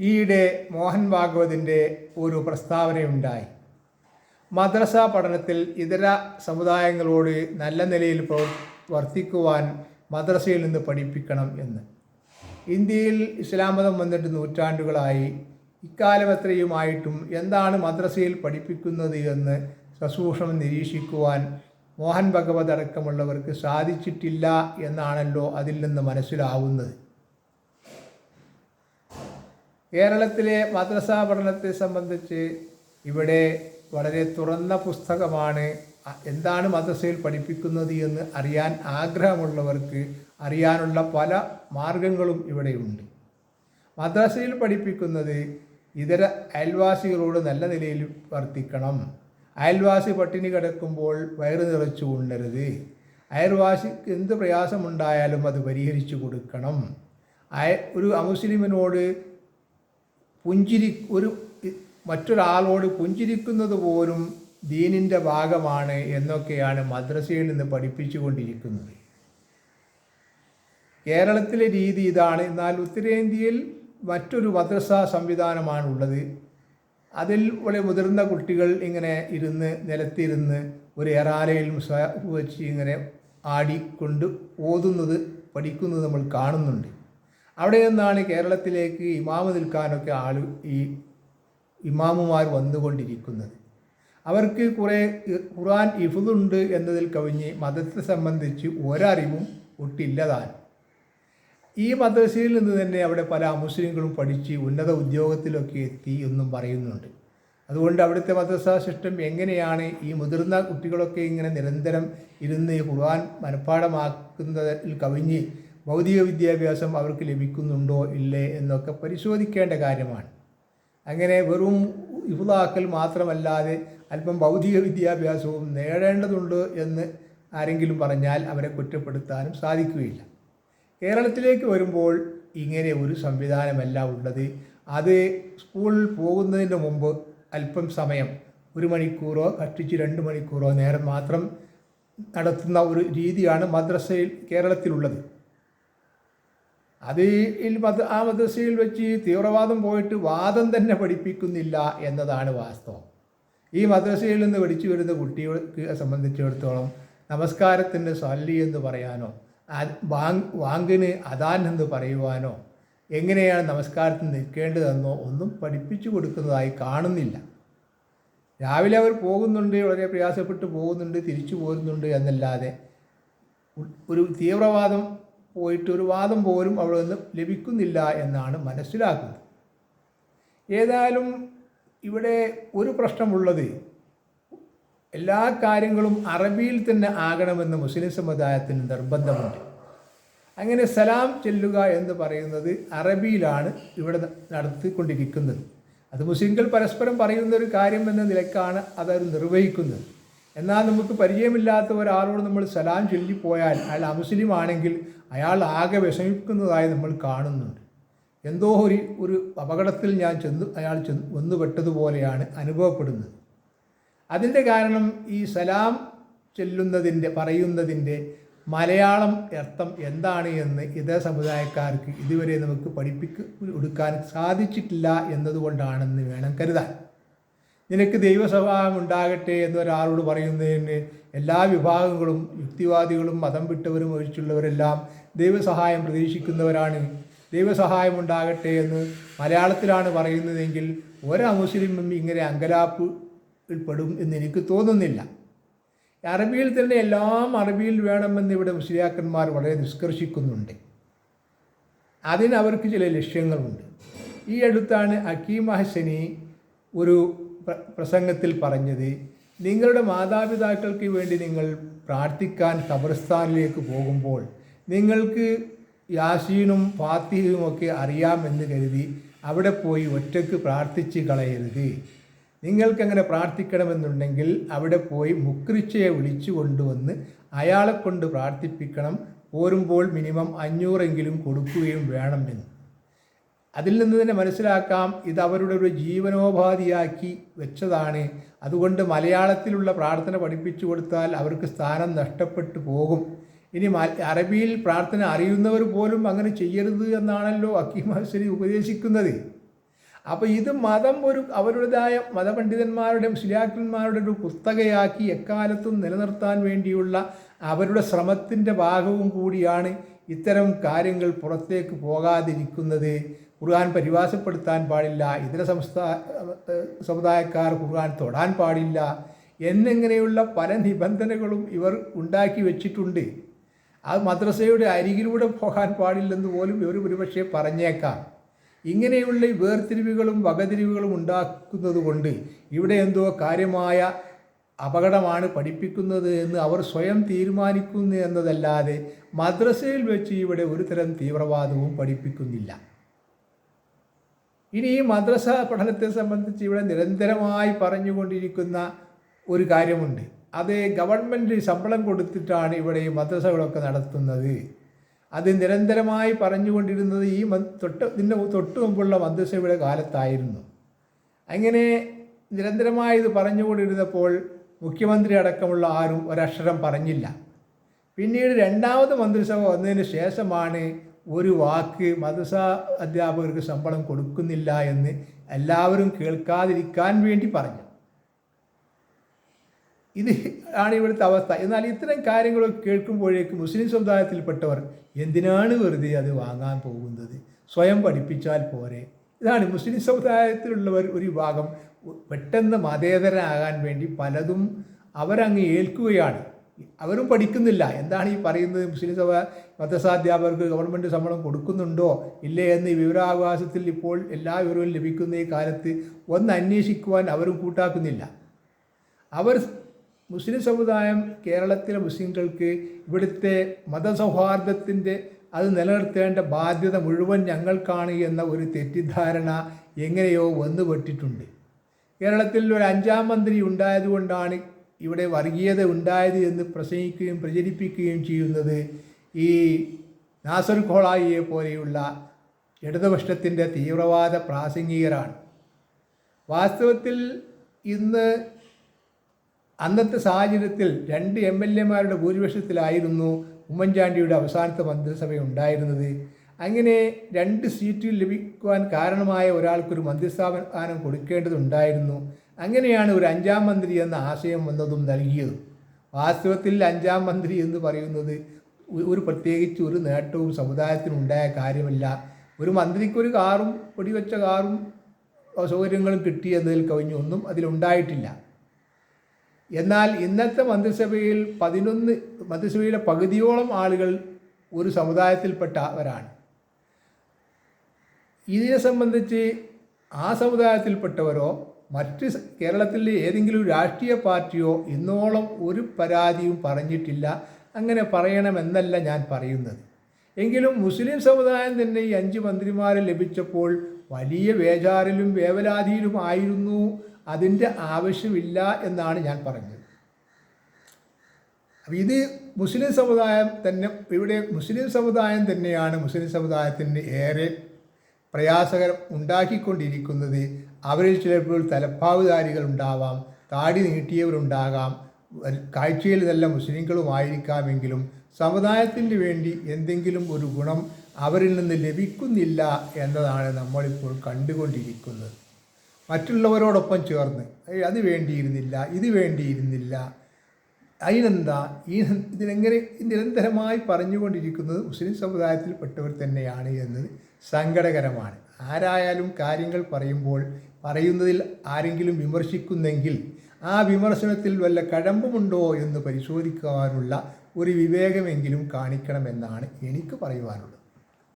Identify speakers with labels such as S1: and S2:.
S1: ഈയിടെ മോഹൻ ഭാഗവതിന്റെ ഒരു പ്രസ്താവനയുണ്ടായി. മദ്രസ പഠനത്തിൽ ഇതര സമുദായങ്ങളോട് നല്ല നിലയിൽ വർത്തിക്കുവാൻ മദ്രസയിൽ നിന്ന് പഠിപ്പിക്കണം എന്ന്. ഇന്ത്യയിൽ ഇസ്ലാം മതം വന്നിട്ട് നൂറ്റാണ്ടുകളായി. ഇക്കാലം എത്രയുമായിട്ടും എന്താണ് മദ്രസയിൽ പഠിപ്പിക്കുന്നത് എന്ന് സസൂക്ഷ്മം നിരീക്ഷിക്കുവാൻ മോഹൻ ഭഗവത് അടക്കമുള്ളവർക്ക് സാധിച്ചിട്ടില്ല എന്നാണല്ലോ അതിൽ നിന്ന് മനസ്സിലാവുന്നത്. കേരളത്തിലെ മദ്രസ പഠനത്തെ സംബന്ധിച്ച് ഇവിടെ വളരെ തുറന്ന പുസ്തകമാണ്. എന്താണ് മദ്രസയിൽ പഠിപ്പിക്കുന്നത് എന്ന് അറിയാൻ ആഗ്രഹമുള്ളവർക്ക് അറിയാനുള്ള പല മാർഗങ്ങളും ഇവിടെയുണ്ട്. മദ്രസയിൽ പഠിപ്പിക്കുന്നത് ഇതര അയൽവാസികളോട് നല്ല നിലയിൽ വർത്തിക്കണം. അയൽവാസി പട്ടിണി കിടക്കുമ്പോൾ വയറ് നിറച്ചു ഉണ്ണരുത്. അയൽവാസിക്ക് എന്ത് പ്രയാസമുണ്ടായാലും അത് പരിഹരിച്ചു കൊടുക്കണം. അയ ഒരു അമുസ്ലിമിനോട് പുഞ്ചിരി ഒരു മറ്റൊരാളോട് പുഞ്ചിരിക്കുന്നത് പോലും ദീനിന്റെ ഭാഗമാണ് എന്നൊക്കെയാണ് മദ്രസയിൽ നിന്ന് പഠിപ്പിച്ചുകൊണ്ടിരിക്കുന്നത്. കേരളത്തിലെ രീതി ഇതാണ്. എന്നാൽ ഉത്തരേന്ത്യയിൽ മറ്റൊരു മദ്രസ സംവിധാനമാണുള്ളത്. അതിൽ വളരെ മുതിർന്ന കുട്ടികൾ ഇങ്ങനെ ഇരുന്ന് നിലത്തിരുന്ന് ഒരു എറാലയിലും വെച്ച് ഇങ്ങനെ ആടിക്കൊണ്ട് ഓതുന്നത് പഠിക്കുന്നത് നമ്മൾ കാണുന്നുണ്ട്. അവിടെ നിന്നാണ് കേരളത്തിലേക്ക് ഇമാമ് നിൽക്കാനൊക്കെ ആൾ ഈ ഇമാമുമാർ വന്നുകൊണ്ടിരിക്കുന്നത്. അവർക്ക് കുറേ ഖുർആൻ ഇഫുദുണ്ട് എന്നതിൽ കവിഞ്ഞ് മതത്തെ സംബന്ധിച്ച് ഒരറിവും ഒട്ടില്ലതാണ് ഈ മദ്രസയിൽ നിന്ന് തന്നെ അവിടെ പല മുസ്ലിങ്ങളും പഠിച്ച് ഉന്നത ഉദ്യോഗത്തിലൊക്കെ എത്തി എന്നും പറയുന്നുണ്ട്. അതുകൊണ്ട് അവിടുത്തെ മദ്രസ സിസ്റ്റം എങ്ങനെയാണ് ഈ മുതിർന്ന കുട്ടികളൊക്കെ ഇങ്ങനെ നിരന്തരം ഇരുന്ന് ഖുർആൻ മനഃപ്പാടമാക്കുന്നതിൽ കവിഞ്ഞ് ഭൗതിക വിദ്യാഭ്യാസം അവർക്ക് ലഭിക്കുന്നുണ്ടോ ഇല്ലേ എന്നൊക്കെ പരിശോധിക്കേണ്ട കാര്യമാണ്. അങ്ങനെ വെറും ഇഫുതാക്കൽ മാത്രമല്ലാതെ അല്പം ഭൗതിക വിദ്യാഭ്യാസവും നേടേണ്ടതുണ്ട് എന്ന് ആരെങ്കിലും പറഞ്ഞാൽ അവരെ കുറ്റപ്പെടുത്താനും സാധിക്കുകയില്ല. കേരളത്തിലേക്ക് വരുമ്പോൾ ഇങ്ങനെ ഒരു സംവിധാനമല്ല ഉള്ളത്. അത് സ്കൂളിൽ പോകുന്നതിന് മുമ്പ് അല്പം സമയം ഒരു മണിക്കൂറോ കഷ്ടിച്ച് രണ്ട് മണിക്കൂറോ നേരം മാത്രം നടത്തുന്ന ഒരു രീതിയാണ് മദ്രസയിൽ കേരളത്തിലുള്ളത്. അത് ഈ മത ആ മദ്രസയിൽ വെച്ച് തീവ്രവാദം പോയിട്ട് വാദം തന്നെ പഠിപ്പിക്കുന്നില്ല എന്നതാണ് വാസ്തവം. ഈ മദ്രസയിൽ നിന്ന് പഠിച്ചു വരുന്ന കുട്ടികൾക്ക് സംബന്ധിച്ചിടത്തോളം നമസ്കാരത്തിന് സല്ലി എന്ന് പറയാനോ വാങ് വാങ്കിന് അദാൻ എന്ന് പറയുവാനോ എങ്ങനെയാണ് നമസ്കാരത്തിൽ നിൽക്കേണ്ടതെന്നോ ഒന്നും പഠിപ്പിച്ചു കൊടുക്കുന്നതായി കാണുന്നില്ല. രാവിലെ അവർ പോകുന്നുണ്ട് വളരെ പ്രയാസപ്പെട്ട് പോകുന്നുണ്ട് തിരിച്ചു പോരുന്നുണ്ട് എന്നല്ലാതെ ഒരു തീവ്രവാദം പോയിട്ട് ഒരു വാദം പോലും അവിടെ നിന്ന് ലഭിക്കുന്നില്ല എന്നാണ് മനസ്സിലാക്കുന്നത്. ഏതായാലും ഇവിടെ ഒരു പ്രശ്നമുള്ളത് എല്ലാ കാര്യങ്ങളും അറബിയിൽ തന്നെ ആകണമെന്ന് മുസ്ലിം സമുദായത്തിന് നിർബന്ധമുണ്ട്. അങ്ങനെ സലാം ചെല്ലുക എന്ന് പറയുന്നത് അറബിയിലാണ് ഇവിടെ നടത്തിക്കൊണ്ടിരിക്കുന്നത്. അത് മുസ്ലിങ്ങൾ പരസ്പരം പറയുന്ന ഒരു കാര്യം എന്ന നിലക്കാണ് അതവർ നിർവഹിക്കുന്നത്. എന്നാൽ നമുക്ക് പരിചയമില്ലാത്ത ഒരാളോട് നമ്മൾ സലാം ചൊല്ലിപ്പോയാൽ അയാൾ അമുസ്ലിം ആണെങ്കിൽ അയാൾ ആകെ വിഷമിക്കുന്നതായി നമ്മൾ കാണുന്നുണ്ട്. എന്തോ ഒരു ഒരു അപകടത്തിൽ ഞാൻ ചെന്ന് അയാൾ ചെന്ന് വന്നുപെട്ടതുപോലെയാണ് അനുഭവപ്പെടുന്നത്. അതിന്റെ കാരണം ഈ സലാം ചെല്ലുന്നതിന്റെ പറയുന്നതിന്റെ മലയാളം അർത്ഥം എന്താണ് എന്ന് ഇതേ സമുദായക്കാർക്ക് ഇതുവരെ നമുക്ക് പഠിപ്പിക്ക് കൊടുക്കാൻ സാധിച്ചിട്ടില്ല എന്നതുകൊണ്ടാണെന്ന് വേണം കരുതാൻ. നിനക്ക് ദൈവസ്വഭാവം ഉണ്ടാകട്ടെ എന്നൊരാളോട് പറയുന്നതിന് എല്ലാ വിഭാഗങ്ങളും യുക്തിവാദികളും മതം വിട്ടവരും ഒഴിച്ചുള്ളവരെല്ലാം ദൈവസഹായം പ്രതീക്ഷിക്കുന്നവരാണ്. ദൈവസഹായം ഉണ്ടാകട്ടെ എന്ന് മലയാളത്തിലാണ് പറയുന്നതെങ്കിൽ ഒരു മുസ്ലിമും ഇങ്ങനെ അങ്കലാപ്പ് പെടും എന്ന് എനിക്ക് തോന്നുന്നില്ല. അറബിയിൽ തന്നെ എല്ലാം അറബിയിൽ വേണമെന്ന് ഇവിടെ മുസ്ലിയാക്കന്മാർ വളരെ നിഷ്കർഷിക്കുന്നുണ്ട്. അതിന് അവർക്ക് ചില ലക്ഷ്യങ്ങളുണ്ട്. ഈ അടുത്താണ് അക്കീം അഹസനി ഒരു പ്രസംഗത്തിൽ പറഞ്ഞത് നിങ്ങളുടെ മാതാപിതാക്കൾക്ക് വേണ്ടി നിങ്ങൾ പ്രാർത്ഥിക്കാൻ ഖബർസ്ഥാനിലേക്ക് പോകുമ്പോൾ നിങ്ങൾക്ക് യാസീനും ഫാത്തിഹയും ഒക്കെ അറിയാമെന്ന് കരുതി അവിടെ പോയി ഒറ്റയ്ക്ക് പ്രാർത്ഥിച്ച് കളയരുത്. നിങ്ങൾക്കങ്ങനെ പ്രാർത്ഥിക്കണമെന്നുണ്ടെങ്കിൽ അവിടെ പോയി മുക്രിച്ചയെ വിളിച്ചു കൊണ്ടുവന്ന് അയാളെ കൊണ്ട് പ്രാർത്ഥിപ്പിക്കണം. പോരുമ്പോൾ മിനിമം അഞ്ഞൂറെങ്കിലും കൊടുക്കുകയും വേണമെന്ന് അതിൽ നിന്ന് തന്നെ മനസ്സിലാക്കാം ഇത് അവരുടെ ഒരു ജീവനോപാധിയാക്കി വെച്ചതാണ്. അതുകൊണ്ട് മലയാളത്തിലുള്ള പ്രാർത്ഥന പഠിപ്പിച്ചു കൊടുത്താൽ അവർക്ക് സ്ഥാനം നഷ്ടപ്പെട്ടു പോകും. ഇനി അറബിയിൽ പ്രാർത്ഥന അറിയുന്നവർ പോലും അങ്ങനെ ചെയ്യരുത് എന്നാണല്ലോ അക്കീം ഉപദേശിക്കുന്നത്. അപ്പോൾ ഇത് മതം ഒരു അവരുടേതായ മതപണ്ഡിതന്മാരുടെയും ശിലാക്കന്മാരുടെ ഒരു കുത്തകയാക്കി എക്കാലത്തും നിലനിർത്താൻ വേണ്ടിയുള്ള അവരുടെ ശ്രമത്തിന്റെ ഭാഗവും കൂടിയാണ് ഇത്തരം കാര്യങ്ങൾ പുറത്തേക്ക് പോകാതിരിക്കുന്നത് ഖുർആൻ പരിഭാഷപ്പെടുത്താൻ പാടില്ല. ഇതര സംസ്ഥാ സമുദായക്കാർ ഖുർആൻ തൊടാൻ പാടില്ല എന്നിങ്ങനെയുള്ള പല നിബന്ധനകളും ഇവർ ഉണ്ടാക്കി വെച്ചിട്ടുണ്ട്. അത് മദ്രസയുടെ അരികിലൂടെ പോകാൻ പാടില്ലെന്ന് പോലും ഇവർ ഒരുപക്ഷെ പറഞ്ഞേക്കാം. ഇങ്ങനെയുള്ള വേർതിരിവുകളും വകതിരിവുകളും ഉണ്ടാക്കുന്നത് കൊണ്ട് ഇവിടെ എന്തോ കാര്യമായ അപകടമാണ് പഠിപ്പിക്കുന്നത് എന്ന് അവർ സ്വയം തീരുമാനിക്കുന്നു എന്നതല്ലാതെ മദ്രസയിൽ വെച്ച് ഇവിടെ ഒരു തരം തീവ്രവാദവും പഠിപ്പിക്കുന്നില്ല. ഇനി ഈ മദ്രസ പഠനത്തെ സംബന്ധിച്ച് ഇവിടെ നിരന്തരമായി പറഞ്ഞുകൊണ്ടിരിക്കുന്ന ഒരു കാര്യമുണ്ട്. അത് ഗവൺമെന്റ് ശമ്പളം കൊടുത്തിട്ടാണ് ഇവിടെ ഈ മദ്രസകളൊക്കെ നടത്തുന്നത്. അത് നിരന്തരമായി പറഞ്ഞുകൊണ്ടിരുന്നത് ഈ തൊട്ട് ഇതിന്റെ തൊട്ട് മുമ്പുള്ള മദ്രസയുടെ കാലത്തായിരുന്നു. അങ്ങനെ നിരന്തരമായി ഇത് പറഞ്ഞുകൊണ്ടിരുന്നപ്പോൾ മുഖ്യമന്ത്രി അടക്കമുള്ള ആരും ഒരക്ഷരം പറഞ്ഞില്ല. പിന്നീട് രണ്ടാമത് മന്ത്രിസഭ വന്നതിന് ശേഷമാണ് ഒരു വാക്ക് മദ്രസ അധ്യാപകർക്ക് ശമ്പളം കൊടുക്കുന്നില്ല എന്ന് എല്ലാവരും കേൾക്കാതിരിക്കാൻ വേണ്ടി പറഞ്ഞു ഇത് ആണ് ഇവിടുത്തെ അവസ്ഥ. എന്നാൽ ഇത്തരം കാര്യങ്ങളൊക്കെ കേൾക്കുമ്പോഴേക്ക് മുസ്ലിം സമുദായത്തിൽപ്പെട്ടവർ എന്തിനാണ് വെറുതെ അത് വാങ്ങാൻ പോകുന്നത്? സ്വയം പഠിപ്പിച്ചാൽ പോരെ. ഇതാണ് മുസ്ലിം സമുദായത്തിലുള്ളവർ ഒരു വിഭാഗം പെട്ടെന്ന് മതേതരനാകാൻ വേണ്ടി പലതും അവരങ്ങ് ഏൽക്കുകയാണ്. അവരും പഠിക്കുന്നില്ല. എന്താണ് ഈ പറയുന്നത്? മുസ്ലിം സഭ മതസാധ്യാപകർക്ക് ഗവൺമെന്റ് ശമ്പളം കൊടുക്കുന്നുണ്ടോ? ഇല്ലേ എന്ന് വിവരാവകാശത്തിൽ ഇപ്പോൾ എല്ലാ വിവരവും ലഭിക്കുന്ന ഈ കാലത്ത് ഒന്ന് അന്വേഷിക്കുവാൻ അവരും കൂട്ടാക്കുന്നില്ല. അവർ മുസ്ലിം സമുദായം കേരളത്തിലെ മുസ്ലിങ്ങൾക്ക് ഇവിടുത്തെ മതസൗഹാർദ്ദത്തിന്റെ അത് നിലനിർത്തേണ്ട ബാധ്യത മുഴുവൻ ഞങ്ങൾക്കാണ് എന്ന ഒരു തെറ്റിദ്ധാരണ എങ്ങനെയോ വന്നുപെട്ടിട്ടുണ്ട്. കേരളത്തിൽ ഒരു അഞ്ചാം മന്ത്രി ഉണ്ടായതുകൊണ്ടാണ് ഇവിടെ വർഗീയത ഉണ്ടായത് എന്ന് പ്രസംഗിക്കുകയും പ്രചരിപ്പിക്കുകയും ചെയ്യുന്നത് ഈ നാസർ ഖോളായിയെ പോലെയുള്ള ഇടതുപക്ഷത്തിന്റെ തീവ്രവാദ പ്രാസംഗികരാണ്. വാസ്തവത്തിൽ ഇന്ന് അന്നത്തെ സാഹചര്യത്തിൽ രണ്ട് എം എൽ എമാരുടെ ഭൂരിപക്ഷത്തിലായിരുന്നു ഉമ്മൻചാണ്ടിയുടെ അവസാനത്തെ മന്ത്രിസഭ ഉണ്ടായിരുന്നത്. അങ്ങനെ രണ്ട് സീറ്റ് ലഭിക്കുവാൻ കാരണമായ ഒരാൾക്കൊരു മന്ത്രിസ്ഥാനം കൊടുക്കേണ്ടതുണ്ടായിരുന്നു. അങ്ങനെയാണ് ഒരു അഞ്ചാം മന്ത്രി എന്ന ആശയം വന്നതും നൽകിയതും. വാസ്തവത്തിൽ അഞ്ചാം മന്ത്രി എന്ന് പറയുന്നത് ഒരു പ്രത്യേകിച്ച് ഒരു നേട്ടവും സമുദായത്തിനുണ്ടായ കാര്യമല്ല. ഒരു മന്ത്രിക്കൊരു കാറും പൊടിവെച്ച കാറും സൗകര്യങ്ങളും കിട്ടി എന്നതിൽ കവിഞ്ഞൊന്നും അതിലുണ്ടായിട്ടില്ല. എന്നാൽ ഇന്നത്തെ മന്ത്രിസഭയിൽ പതിനൊന്ന് മന്ത്രിസഭയിലെ പകുതിയോളം ആളുകൾ ഒരു സമുദായത്തിൽപ്പെട്ടവരാണ്. ഇതിനെ സംബന്ധിച്ച് ആ സമുദായത്തിൽപ്പെട്ടവരോ മറ്റ് കേരളത്തിലെ ഏതെങ്കിലും രാഷ്ട്രീയ പാർട്ടിയോ ഇന്നോളം ഒരു പരാതിയും പറഞ്ഞിട്ടില്ല. അങ്ങനെ പറയണമെന്നല്ല ഞാൻ പറയുന്നത്. എങ്കിലും മുസ്ലിം സമുദായം തന്നെ ഈ അഞ്ച് മന്ത്രിമാരെ ലഭിച്ചപ്പോൾ വലിയ വേജാറിലും വേവലാതിയിലും ആയിരുന്നു. അതിന്റെ ആവശ്യമില്ല എന്നാണ് ഞാൻ പറഞ്ഞത്. ഇത് മുസ്ലിം സമുദായം തന്നെ ഇവിടെ മുസ്ലിം സമുദായം തന്നെയാണ് മുസ്ലിം സമുദായത്തിന് ഏറെ പ്രയാസകരം ഉണ്ടാക്കിക്കൊണ്ടിരിക്കുന്നത് അവരിൽ ചിലപ്പോൾ തലപ്പാവുധാരികൾ ഉണ്ടാവാം താടി നീട്ടിയവരുണ്ടാകാം കാഴ്ചയിൽ നല്ല മുസ്ലിങ്ങളുമായിരിക്കാമെങ്കിലും സമുദായത്തിന് വേണ്ടി എന്തെങ്കിലും ഒരു ഗുണം അവരിൽ നിന്ന് ലഭിക്കുന്നില്ല എന്നതാണ് നമ്മളിപ്പോൾ കണ്ടുകൊണ്ടിരിക്കുന്നത്. മറ്റുള്ളവരോടൊപ്പം ചേർന്ന് "ഏയ് അത് വേണ്ടിയിരുന്നില്ല ഇത് വേണ്ടിയിരുന്നില്ല അതിനെന്താ? ഈ ഇതിനെങ്ങനെ നിരന്തരമായി പറഞ്ഞുകൊണ്ടിരിക്കുന്നത് മുസ്ലിം സമുദായത്തിൽപ്പെട്ടവർ തന്നെയാണ് എന്നത് സങ്കടകരമാണ്. ആരായാലും കാര്യങ്ങൾ പറയുമ്പോൾ പറയുന്നതിൽ ആരെങ്കിലും വിമർശിക്കുന്നെങ്കിൽ ആ വിമർശനത്തിൽ വല്ല കഴമ്പുമുണ്ടോ എന്ന് പരിശോധിക്കാനുള്ള ഒരു വിവേകമെങ്കിലും കാണിക്കണമെന്നാണ് എനിക്ക് പറയുവാനുള്ളത്.